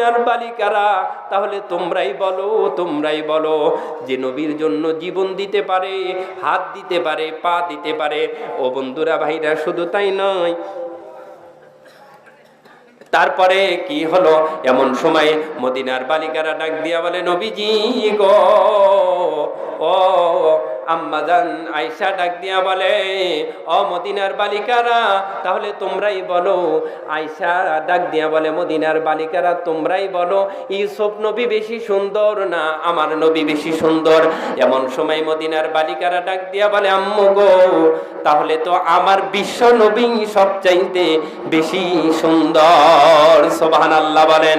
মদিনার বালিকারা তাহলে তোমরাই বলো তোমরাই বলো যে নবীর জন্য জীবন দিতে পারে, হাত দিতে পারে, পা দিতে পারে। ও বন্ধুরা, ভাইরা, শুধু তাই নয়। তারপরে কি হলো? এমন সময় মদিনার বালিকারা ডাক দিয়া বলে, নবীজি গো ও আম্মাজান আয়সা ডাক দিয়া বলে, ও মদিনার বালিকারা, তাহলে তোমরাই বলো। আয়সা ডাক দিয়া বলে, মদিনার বালিকারা, তোমরাই বলো, ইউসুফ নবী বেশি সুন্দর না আমার নবী বেশি সুন্দর? এমন সময় মদিনার বালিকারা ডাক দিয়া বলে, আম্মু গো, তাহলে তো আমার বিশ্ব নবী সবচাইতে বেশি সুন্দর। সোবাহান আল্লাহ বলেন।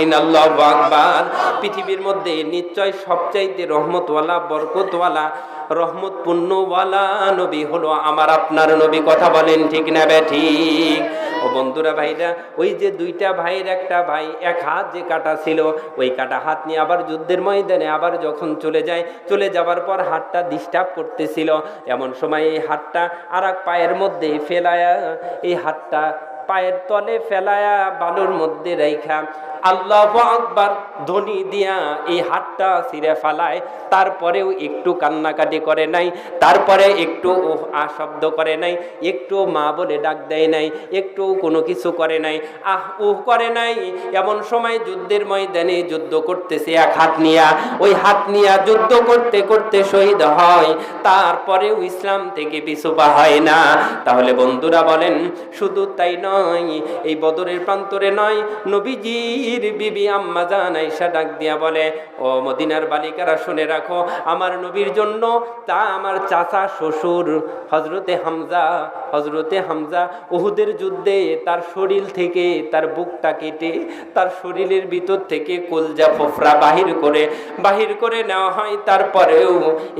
আলামিন আল্লাহু আকবার। পৃথিবীর মধ্যে নিশ্চয় সবচাইতে রহমতওয়ালা, বরকতওয়ালা, রহমতপূর্ণওয়ালা নবী হলো আমার আপনার নবী। কথা বলেন ঠিক না বে ঠিক? ও বন্ধুরা, ভাইরা, ওই যে দুইটা ভাইয়ের একটা ভাই, এক হাত যে কাটা ছিল, ওই কাটা হাত নিয়ে আবার যুদ্ধের ময়দানে আবার যখন চলে যায়, চলে যাওয়ার পর হাতটা ডিস্টার্ব করতেছিল। এমন সময় এই হাতটা আর এক পায়ের মধ্যে ফেলায়া, এই হাতটা পায়ের তলে ফেলায়া বালুর মধ্যে রেখা আল্লাহ আকবার ধ্বনি দিয়া এই হাতটা ছিঁড়ে ফেলায়। তারপরেও একটু কান্নাকাটি করে নাই, তারপরে একটু ওহ আ শব্দ করে নাই, একটু মা বলে ডাক দেয় নাই, একটু কোনো কিছু করে নাই, আহ উহ করে নাই। এমন সময় যুদ্ধের ময়দানে যুদ্ধ করতেছে এক হাত নিয়া। ওই হাত নিয়া যুদ্ধ করতে করতে শহীদ হয়। তারপরেও ইসলাম থেকে পিছুপা হয় না। তাহলে বন্ধুরা বলেন, শুধু তাই নয়, এই বদরের প্রান্তরে নয় নবীজির বিবি আম্মা জান আইসা ডাক দিয়া বলে, ও মদিনার বালিকারা, শুনে রাখো, আমার নবীর জন্য তা আমার চাচা শ্বশুর হজরতে হামজা হজরতে হামজা, উহুদের যুদ্ধে তার শরীর থেকে তার বুকটা কেটে, তার শরীরের ভিতর থেকে কলজা ফোফরা বাহির করে বাহির করে নেওয়া হয়। তারপরেও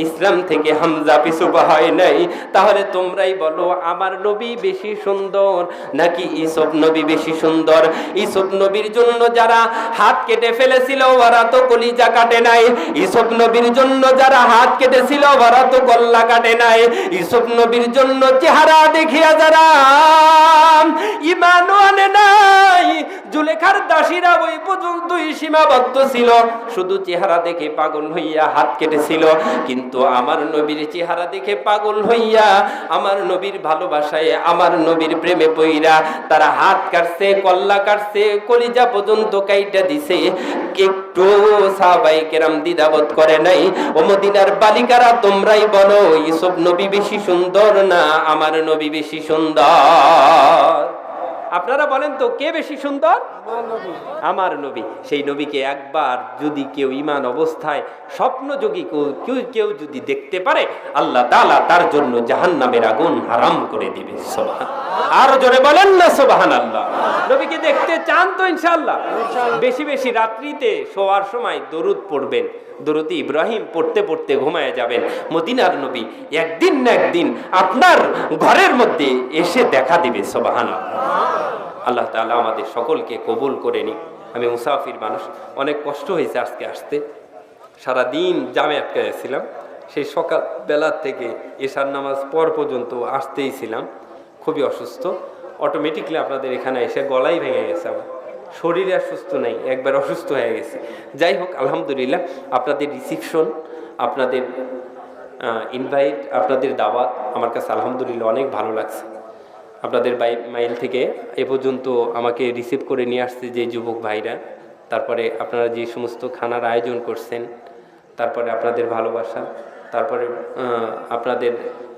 ইসলাম থেকে হামজা পিছুপা হয় নাই। তাহলে তোমরাই বলো, আমার নবী বেশি সুন্দর নাকি ইসব নবী বেশি সুন্দর? ইসব নবীর জন্য যারা হাত কেটে ফেলেছিল, ওরা তো কলিজা কাটে নাই। ইসব নবীর জন্য যারা হাত কেটেছিল, ওরা তো গল্লা কাটে নাই। ইসব নবীর জন্য চেহারা দেখিয়া যারা ইমানও আনে নাই। জুলেখার দাসীরা ওই পর্যন্তই সীমাবদ্ধ ছিল। শুধু চেহারা দেখে পাগল হইয়া হাত কেটেছিল। কিন্তু আমার নবীর চেহারা দেখে পাগল হইয়া, আমার নবীর ভালোবাসায়, আমার নবীর প্রেমে পইরা তারা হাত কাটছে, কল্লা কাটছে, কলিজা পর্যন্ত কাইটা দিছে। একটু সাহাবাই কেরাম দ্বিধাবোধ করে নাই, ও মদিনার বালিকারা, তোমরাই বলো ইসব নবী বেশি সুন্দর না আমার নবী বেশি সুন্দর? আপনারা বলেন তো কে বেশি সুন্দর? আমার নবী। সেই নবীকে একবার যদি কেউ ইমান অবস্থায় স্বপ্নযোগী কেউ- কেউ যদি দেখতে পারে আল্লাহ তালা তার জন্য জাহান্নামের আগুন হারাম করে দিবে। সোবাহান আরও জোরে বলেন না সোবাহান আল্লাহ নবীকে দেখতে চান তো ইনশাল্লাহ বেশি বেশি রাত্রিতে শোয়ার সময় দরুদ পড়বেন। দরুদ ইব্রাহিম পড়তে পড়তে ঘুমায় যাবেন। মদিনার নবী একদিন না একদিন আপনার ঘরের মধ্যে এসে দেখা দিবে সোবাহান আল্লাহ তাআলা আমাদের সকলকে কবুল করে নি আমি মুসাফির মানুষ, অনেক কষ্ট হয়েছে আজকে আসতে। সারাদিন জামে আটকে গেছিলাম সেই সকাল বেলার থেকে এশার নামাজ পর পর্যন্ত আসতেই ছিলাম। খুবই অসুস্থ। অটোমেটিকলি আপনাদের এখানে এসে গলাই ভেঙে গেছে আমার। শরীরে আর সুস্থ নেই, একবার অসুস্থ হয়ে গেছে। যাই হোক, আলহামদুলিল্লাহ, আপনাদের রিসিপশন আপনাদের ইনভাইট আপনাদের দাওয়াত আমার কাছে আলহামদুলিল্লাহ অনেক ভালো লাগছে। আপনাদের বাই মাইল থেকে এ পর্যন্ত আমাকে রিসিভ করে নিয়ে আসছে যে যুবক ভাইরা। তারপরে আপনারা যে সমস্ত খানার আয়োজন করছেন, তারপরে আপনাদের ভালোবাসা, তারপরে আপনাদের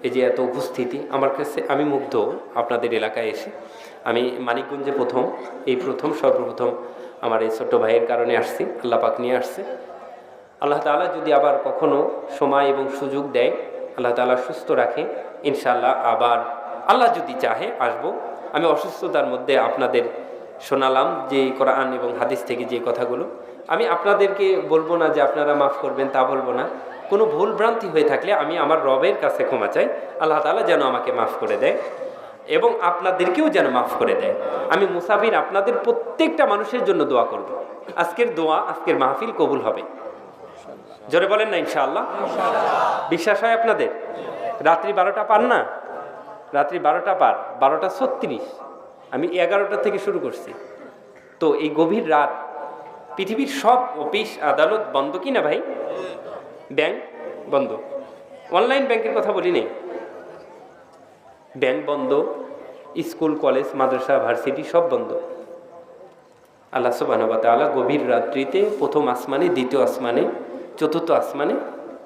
এই যে এত উপস্থিতি, আমার কাছে আমি মুগ্ধ আপনাদের এলাকায় এসে। আমি মানিকগঞ্জে প্রথম, এই প্রথম, সর্বপ্রথম আমার এই ছোট্ট ভাইয়ের কারণে আসছি, আল্লাহ পাক নিয়ে আসছে। আল্লাহ তাআলা যদি আবার কখনো সময় এবং সুযোগ দেয়, আল্লাহ তাআলা সুস্থ রাখে ইনশাল্লাহ আবার আল্লাহ যদি চাহে, আসব। আমি অসুস্থতার মধ্যে আপনাদের শোনালাম যে কোরআন এবং হাদিস থেকে যে কথাগুলো। আমি আপনাদেরকে বলব না যে আপনারা মাফ করবেন, তা বলব না। কোনো ভুল ভ্রান্তি হয়ে থাকলে আমি আমার রবের কাছে ক্ষমা চাই। আল্লাহ তাআলা যেন আমাকে মাফ করে দেয় এবং আপনাদেরকেও যেন মাফ করে দেয়। আমি মুসাফির আপনাদের প্রত্যেকটা মানুষের জন্য দোয়া করব। আজকের দোয়া, আজকের মাহফিল কবুল হবে। জোরে বলেন না, ইনশাআল্লাহ? বিশ্বাস হয় আপনাদের? রাত্রি বারোটা পান না? রাত্রি বারোটা পার, বারোটা ছত্রিশ। আমি এগারোটা থেকে শুরু করছি। তো এই গভীর রাত, পৃথিবীর সব অফিস আদালত বন্ধ কি না ভাই? ব্যাংক বন্ধ। অনলাইন ব্যাংকের কথা বলি নেই ব্যাংক বন্ধ, স্কুল, কলেজ, মাদ্রাসা, ভার্সিটি সব বন্ধ। আল্লাহ সুবাহ আল্লাহ গভীর রাত্রিতে প্রথম আসমানে, দ্বিতীয় আসমানে, চতুর্থ আসমানে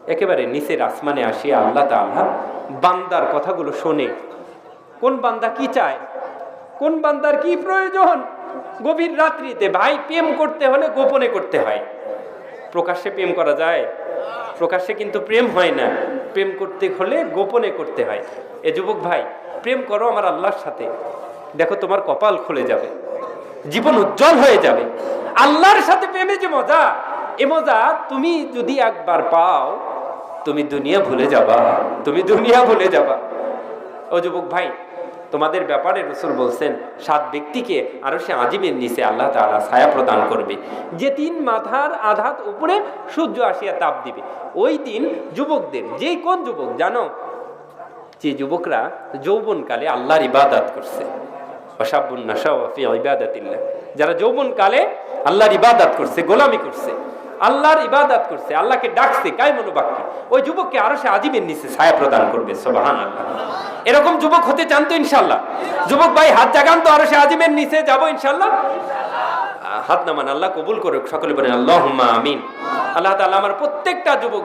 একেবারে নিচের আসমানে আসিয়া আল্লাহ তাআলা বান্দার কথাগুলো শোনে। কোন বান্দা কি চায়? কোন বান্দার কি প্রয়োজন? গভীর রাত্রিতে ভাই, প্রেম করতে হলে গোপনে করতে হয়। প্রকাশ্যে প্রেম করা যায়? প্রকাশ্যে কিন্তু প্রেম হয় না। প্রেম করতে হলে গোপনে করতে হয়। এ যুবক ভাই, প্রেম করো আমার আল্লাহর সাথে। দেখো তোমার কপাল খুলে যাবে। জীবন উজ্জ্বল হয়ে যাবে। আল্লাহর সাথে প্রেমে যে মজা, এ মজা তুমি যদি একবার পাও তুমি দুনিয়া ভুলে যাবা। তুমি দুনিয়া ভুলে যাবা। ও যুবক ভাই, তোমাদের ব্যাপারে রসুল বলছেন, সাত ব্যক্তিকে আরও সে আজিমের নিচে আল্লাহ তাআলা ছায়া প্রদান করবে। যে তিন মাথার আঘাত উপরে সূর্য আসিয়া তাপ দিবে। ওই দিন যুবকদের, যে কোন যুবক জানো? যে যুবকরা যৌবনকালে আল্লাহর ইবাদত করছে। ওয়াসাবুন নাশাও ফি ইবাদাতিল্লাহ। যারা যৌবনকালে আল্লাহর ইবাদত করছে, গোলামি করছে। আল্লাহর ইবাদাত করছে, আল্লাহকে ডাকছে কাই মনোবাক্যে ওই যুবককে আরও সে আজিমের নিচে ছায়া প্রদান করবে সোবাহান এরকম যুবক হতে চান তো ইনশাল্লাহ যুবক ভাই, হাত জাগান তো, আরও সে আজিমের নিচে যাব ইনশাল্লাহ হাত নামান, আল্লাহ কবুল করুক, সকলে বলেন আল্লাহ আমিন। আল্লাহ তালা আমার প্রত্যেকটা যুবক